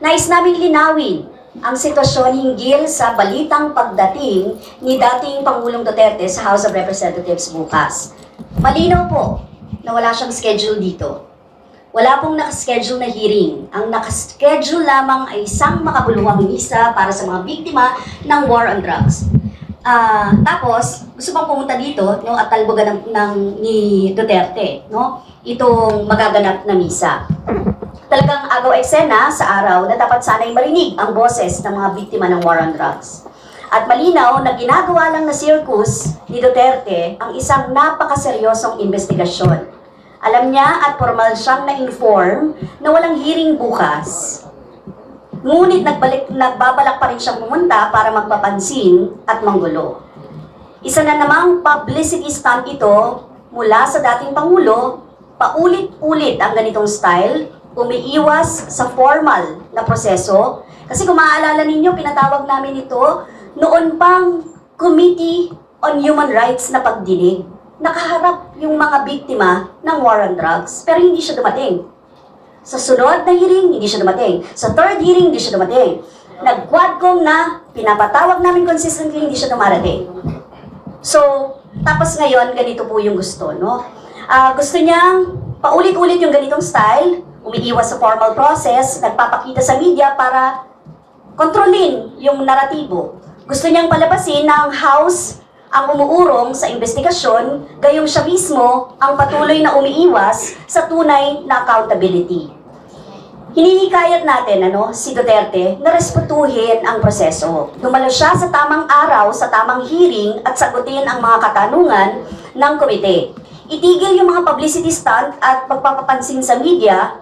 Nais namin linawin ang sitwasyon hinggil sa balitang pagdating ni dating Pangulong Duterte sa House of Representatives bukas. Malinaw po na wala siyang schedule dito. Wala pong nakaschedule na hearing. Ang nakaschedule lamang ay isang makabuluhang misa para sa mga biktima ng war on drugs. Ah, tapos, gusto pang pumunta dito no, at talbogan ng, ng, ni Duterte, no? Itong magaganap na misa talagang agaw eksena sa araw na dapat sana'y marinig ang boses ng mga biktima ng war on drugs. At malinaw na ginagawa lang na circus ni Duterte ang isang napakaseryosong investigasyon. Alam niya at formal siyang na-inform na walang hearing bukas. Ngunit nagbalik, nagbabalak pa rin siyang pumunta para magpapansin at manggulo. Isa na namang publicity stunt ito mula sa dating Pangulo, paulit-ulit ang ganitong style, umiiwas sa formal na proseso. Kasi kung maaalala ninyo, pinatawag namin ito noon pang Committee on Human Rights na pagdinig. Nakaharap yung mga biktima ng war on drugs, pero hindi siya dumating. Sa sunod na hearing, hindi siya dumating. Sa third hearing, hindi siya dumating. Nag-quadcom na, pinapatawag namin consistently, hindi siya dumarating. So, tapos ngayon, ganito po yung gusto, no? Ah, gusto niyang paulit-ulit yung ganitong style, umiiwas sa formal process, nagpapakita sa media para kontrolin yung naratibo. Gusto niyang palabasin ang House ang umuurong sa investigasyon, gayong siya mismo ang patuloy na umiiwas sa tunay na accountability. Hinihikayat natin ano, si Duterte na respetuhin ang proseso. Dumalo siya sa tamang araw, sa tamang hearing at sagutin ang mga katanungan ng komite. Itigil yung mga publicity stunt at pagpapapansin sa media,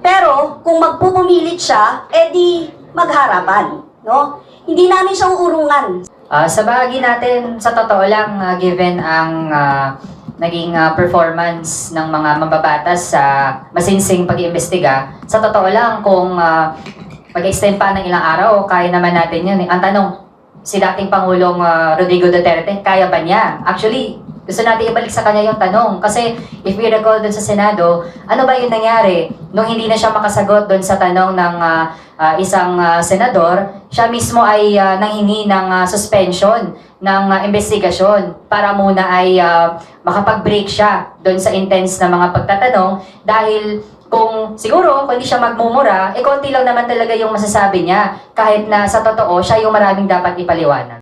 pero kung magpupumilit siya, edi magharapan. No? Hindi namin siya uurungan. Ah, sa bahagi natin, sa totoo lang, ah, given ang ah, naging ah, performance ng mga mambabatas sa masinsing pag-iimbestiga, sa totoo lang, kung uh, mag-extend pa ng ilang araw, kaya naman natin yun. Ang tanong, si dating Pangulong ah, Rodrigo Duterte, kaya ba niya? Actually, gusto natin ibalik sa kanya yung tanong. Kasi if we recall dun sa Senado, ano ba yung nangyari? Nung hindi na siya makasagot dun sa tanong ng ah, ah, isang ah, senador, siya mismo ay ah, nanghingi ng ah, suspension ng ah, investigasyon para muna ay ah, makapag-break siya dun sa intense na mga pagtatanong dahil kung siguro kung hindi siya magmumura, eh konti lang naman talaga yung masasabi niya kahit na sa totoo siya yung maraming dapat ipaliwanag.